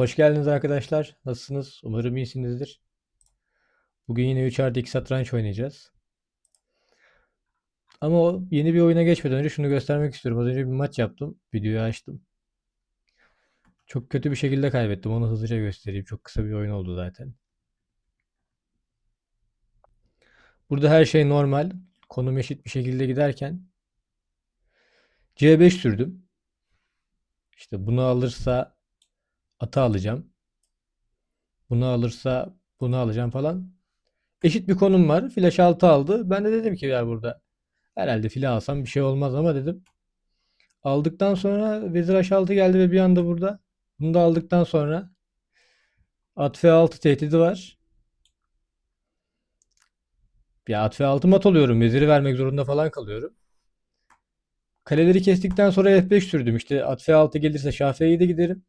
Hoş geldiniz arkadaşlar. Nasılsınız? Umarım iyisinizdir. Bugün yine 3 artı 2 satranç oynayacağız. Ama yeni bir oyuna geçmeden önce şunu göstermek istiyorum. Az önce bir maç yaptım. Videoyu açtım. Çok kötü bir şekilde kaybettim. Onu hızlıca göstereyim. Çok kısa bir oyun oldu zaten. Burada her şey normal. Konum eşit bir şekilde giderken C5 sürdüm. İşte bunu alırsa atı alacağım. Bunu alırsa bunu alacağım falan. Eşit bir konum var. Flash 6 aldı. Ben de dedim ki ya burada herhalde file alsam bir şey olmaz ama dedim. Aldıktan sonra vezir h6 geldi ve bir anda burada. Bunu da aldıktan sonra at f6 tehdidi var. Ya at f6 mat oluyorum. Veziri vermek zorunda falan kalıyorum. Kaleleri kestikten sonra f5 sürdüm. İşte at f6 gelirse şah f7 giderim.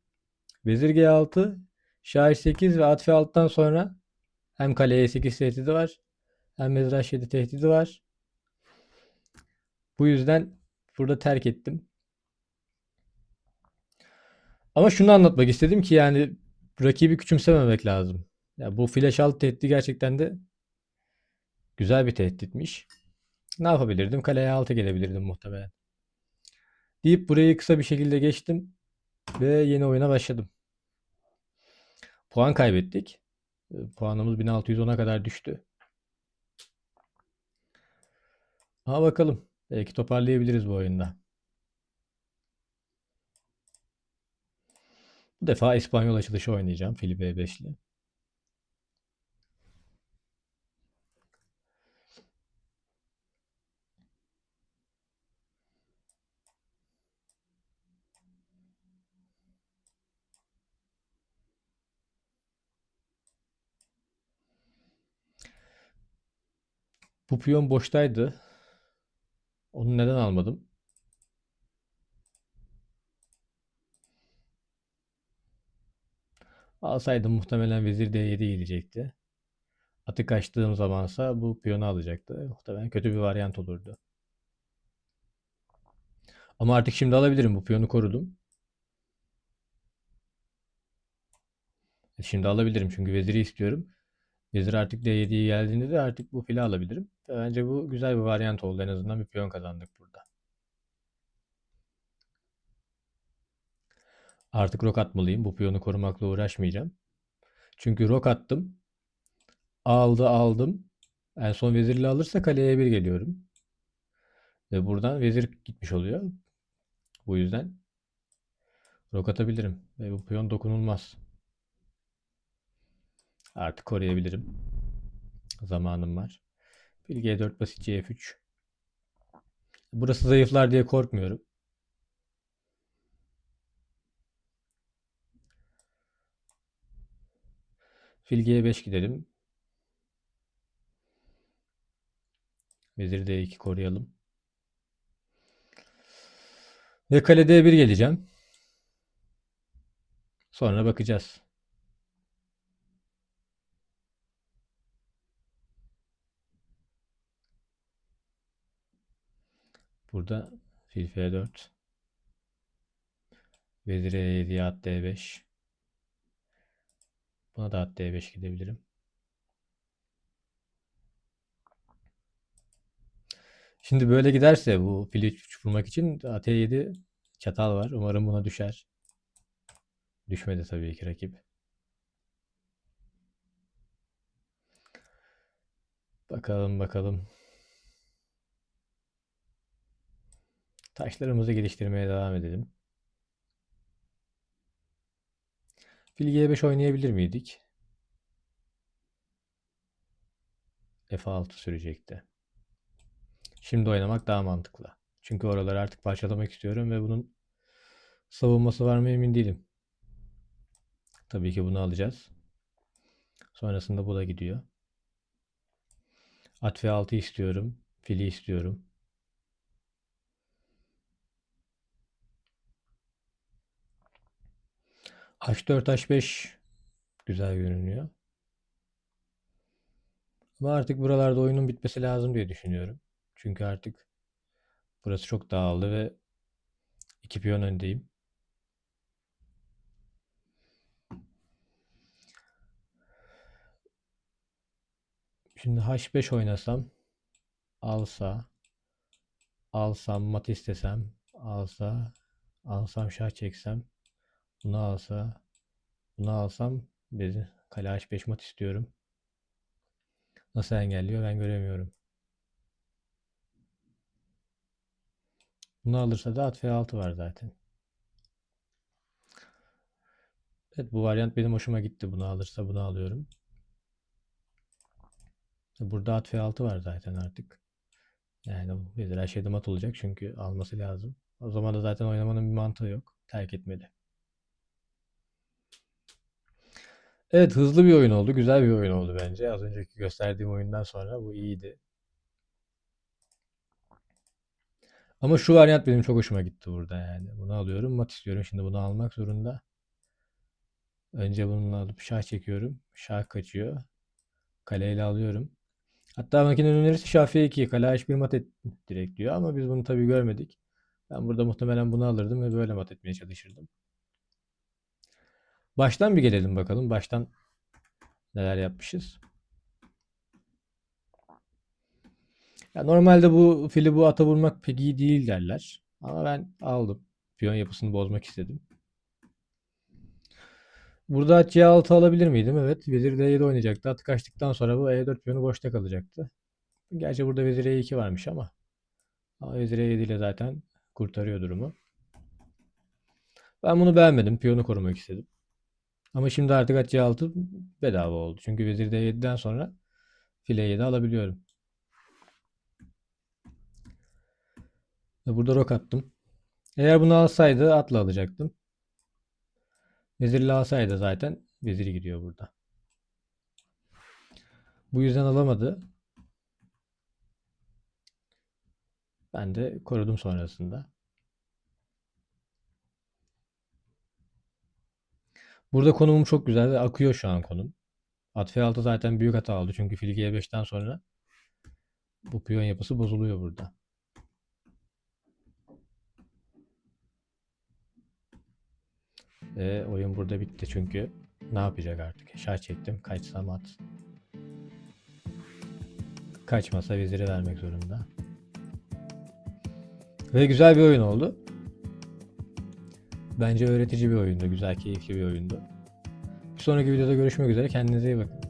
Vezir G6, Şah 8 ve at F6'dan sonra hem kale E8 tehdidi var hem vezir H7 tehdidi var. Bu yüzden burada terk ettim. Ama şunu anlatmak istedim ki yani rakibi küçümsememek lazım. Ya bu flash alt tehdidi gerçekten de güzel bir tehditmiş. Ne yapabilirdim? Kaleye 6 gelebilirdim muhtemelen. Deyip burayı kısa bir şekilde geçtim ve yeni oyuna başladım. Puan kaybettik. E, Puanımız 1610'a kadar düştü. Ama bakalım. Belki toparlayabiliriz bu oyunda. Bu defa İspanyol açılışı oynayacağım. Fili B5'li. Bu boştaydı. Onu neden almadım? Alsaydım muhtemelen vezir D7 gelecekti. Atı kaçtığım zamansa bu piyonu alacaktı. Muhtemelen kötü bir varyant olurdu. Ama artık şimdi alabilirim. Bu piyonu korudum. E, Şimdi alabilirim çünkü veziri istiyorum. Vezir artık D7'ye geldiğinde de artık bu fili alabilirim. Bence bu güzel bir varyant oldu. En azından bir piyon kazandık burada. Artık rok atmalıyım. Bu piyonu korumakla uğraşmayacağım. Çünkü rok attım. Aldı aldım. En son vezirle alırsa kaleye 1 geliyorum. Ve buradan vezir gitmiş oluyor. Bu yüzden rok atabilirim. Ve bu piyon dokunulmaz. Artık koruyabilirim. Zamanım var. Bir G4 basitçe F3. Burası zayıflar diye korkmuyorum. Fil G5 gidelim. Vezir D2 koruyalım. Ve kale D1 geleceğim. Sonra bakacağız. Burada fil F4. Vezir E7 at D5. Buna da at D5 gidebilirim. Şimdi böyle giderse bu fili 3 vurmak için at E7 çatal var. Umarım buna düşer. Düşmedi tabii ki rakip. Bakalım bakalım. Taşlarımızı geliştirmeye devam edelim. Fil G5 oynayabilir miydik? F6 sürecekti. Şimdi oynamak daha mantıklı. Çünkü oraları artık parçalamak istiyorum ve bunun savunması var mı emin değilim. Tabii ki bunu alacağız. Sonrasında bu da gidiyor. At F6 istiyorum. Fili istiyorum. H4, H5 güzel görünüyor. Ama artık buralarda oyunun bitmesi lazım diye düşünüyorum. Çünkü artık burası çok dağıldı ve iki piyon öndeyim. Şimdi H5 oynasam alsa alsam mat istesem alsa alsam şah çeksem bunu alsa bunu alsam bezi kale H5 mat istiyorum. Nasıl engelliyor ben göremiyorum. Bunu alırsa da at F6 var zaten. Evet bu varyant benim hoşuma gitti. Bunu alırsa bunu alıyorum. Burada at F6 var zaten artık. Yani vezir H7 mat olacak çünkü alması lazım. O zaman da zaten oynamanın bir mantığı yok. Terk etmeli. Evet hızlı bir oyun oldu. Güzel bir oyun oldu bence. Az önceki gösterdiğim oyundan sonra bu iyiydi. Ama şu varyant benim çok hoşuma gitti burada yani. Bunu alıyorum. Mat istiyorum. Şimdi bunu almak zorunda. Önce bununla alıp şah çekiyorum. Şah kaçıyor. Kaleyle alıyorum. Hatta makinenin önerisi şah F2. Kale H1 mat et direkt diyor ama biz bunu tabii görmedik. Ben burada muhtemelen bunu alırdım ve böyle mat etmeye çalışırdım. Baştan bir gelelim bakalım. Baştan neler yapmışız. Ya normalde bu fili bu ata vurmak pek iyi değil derler. Ama ben aldım. Piyon yapısını bozmak istedim. Burada at C6 alabilir miydim? Evet. Vezir D7 oynayacaktı. Atı kaçtıktan sonra bu E4 piyonu boşta kalacaktı. Gerçi burada vezir E2 varmış ama. Ama vezir E7 ile zaten kurtarıyor durumu. Ben bunu beğenmedim. Piyonu korumak istedim. Ama şimdi artık at C6 bedava oldu. Çünkü vezir D7'den sonra file 7 alabiliyorum. Burada rok attım. Eğer bunu alsaydı atla alacaktım. Vezirle alsaydı zaten veziri gidiyor burada. Bu yüzden alamadı. Ben de korudum sonrasında. Burada konumum çok güzel ve akıyor şu an konum. At F6 zaten büyük hata oldu. Çünkü fil G5'ten sonra bu piyon yapısı bozuluyor burada. Ve oyun burada bitti çünkü ne yapacak artık? Şah çektim. Kaçsam at. Kaçmasa veziri vermek zorunda. Ve güzel bir oyun oldu. Bence öğretici bir oyundu. Güzel, keyifli bir oyundu. Bir sonraki videoda görüşmek üzere. Kendinize iyi bakın.